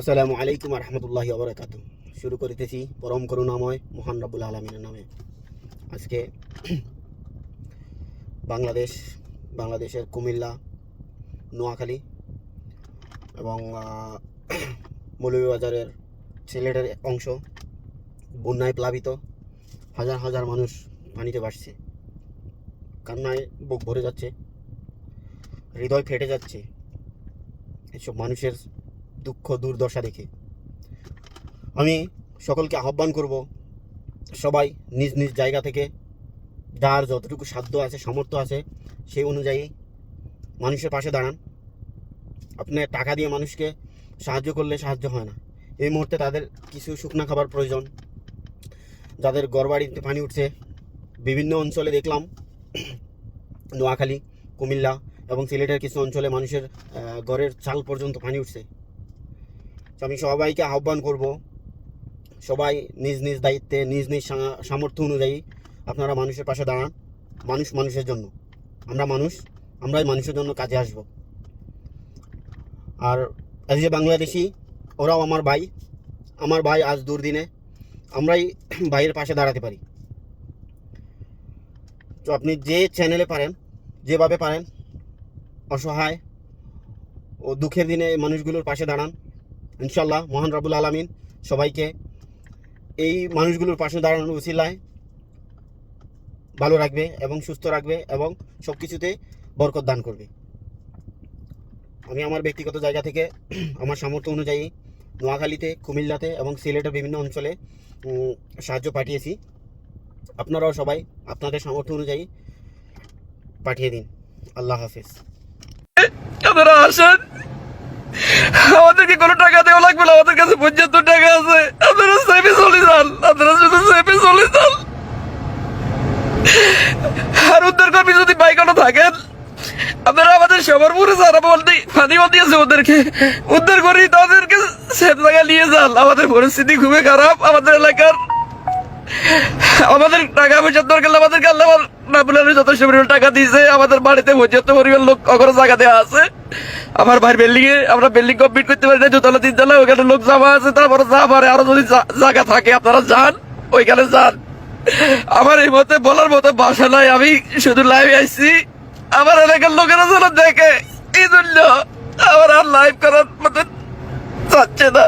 আসসালামু আলাইকুম রহমতুল্লাহ আবরাকাত শুরু করিতেছি পরম করুণাময় মহান রাবুল আলমিনের নামে। আজকে বাংলাদেশ, বাংলাদেশের কুমিল্লা, নোয়াখালী এবং মৌলভীবাজারের সিলেটের অংশ বন্যায় প্লাবিত হাজার হাজার মানুষ পানিতে ভাসছে। কান্নায় বুক ভরে যাচ্ছে, হৃদয় ফেটে যাচ্ছে। এসব মানুষের দুঃখ, দুর্দশা দেখে। আমি সকলকে আহ্বান করব, সবাই নিজ নিজ জায়গা থেকে যার যতটুকু সাধ্য আছে, সামর্থ্য আছে, সেই অনুযায়ী মানুষের পাশে দাঁড়ান। আপনার টাকা দিয়ে মানুষকে সাহায্য করলে সাহায্য হয় না। এই মুহূর্তে তাদের কিছু শুকনা খাবার প্রয়োজন। যাদের গড়বাড়িতে পানি উঠছে, বিভিন্ন অঞ্চলে দেখলাম, নোয়াখালী, কুমিল্লা এবং সিলেটের কিছু অঞ্চলে মানুষের ঘরের চাল পর্যন্ত পানি উঠছে। তো আমি সবাইকে আহ্বান করব, সবাই নিজ নিজ দায়িত্বে, নিজ নিজ সামর্থ্য অনুযায়ী আপনারা মানুষের পাশে দাঁড়ান, মানুষ মানুষের জন্য। আমরা মানুষ, আমরাই মানুষের জন্য কাজে আসব। আর যে বাংলাদেশি, ওরাও আমার ভাই আমার ভাই আজ দুর্দিনে, আমরাই ভাইয়ের পাশে দাঁড়াতে পারি। তো আপনি যে চ্যানেলে পারেন, যেভাবে পারেন, অসহায় ও দুঃখের দিনে মানুষগুলোর পাশে দাঁড়ান। ইনশাল্লাহ মহান রাবুল আলমিন সবাইকে এই মানুষগুলোর পাশে দাঁড়ানোর উচিলায় ভালো রাখবে এবং সুস্থ রাখবে এবং সব কিছুতে বরকত দান করবে। আমি আমার ব্যক্তিগত জায়গা থেকে আমার সামর্থ্য অনুযায়ী নোয়াখালীতে, কুমিল্লাতে এবং সিলেটের বিভিন্ন অঞ্চলে সাহায্য পাঠিয়েছি। আপনারাও সবাই আপনাদের সামর্থ্য অনুযায়ী পাঠিয়ে দিন। আল্লাহ হাফিজ। আপনারা আসেন। আমাদেরকে কোনো টাকা দেওয়া লাগবে না, আমাদের কাছে পঁচাত্তর টাকা আছে। আপনারা চলে যান, আপনারা শুধু চলে যান। আর উদ্ধার কর্মী যদি বাইকনো থাকেন, আপনারা আমাদের সবার সারা বলতে দিয়েছে ওদেরকে। উদ্ধার করি তাদেরকে জায়গায় নিয়ে যান। আমাদের পরিস্থিতি খুবই খারাপ আমাদের এলাকার। আমাদের টাকা দরকার না বলে যথেষ্ট পরিমাণ টাকা দিয়েছে। আমাদের বাড়িতে পর্যাপ্ত পরিমাণ লোক অগর জায়গা দেওয়া আছে। আমার ভাই বিল্ডিং এ আমরা বিল্ডিং কমপ্লিট করতে পারি না, দোতলা, তিনতলা, ওখানে লোক জমা আছে, তারপরে যা পারে। আরও যদি জায়গা থাকে, আপনারা যান, ওইখানে যান। আমার এই মতে বলার মতো বাসা নাই, আমি শুধু লাইভে আসছি আমার এলাকার লোকেরা যেন দেখে, এই জন্য আমার আর লাইভ করার মতো চাচ্ছে না।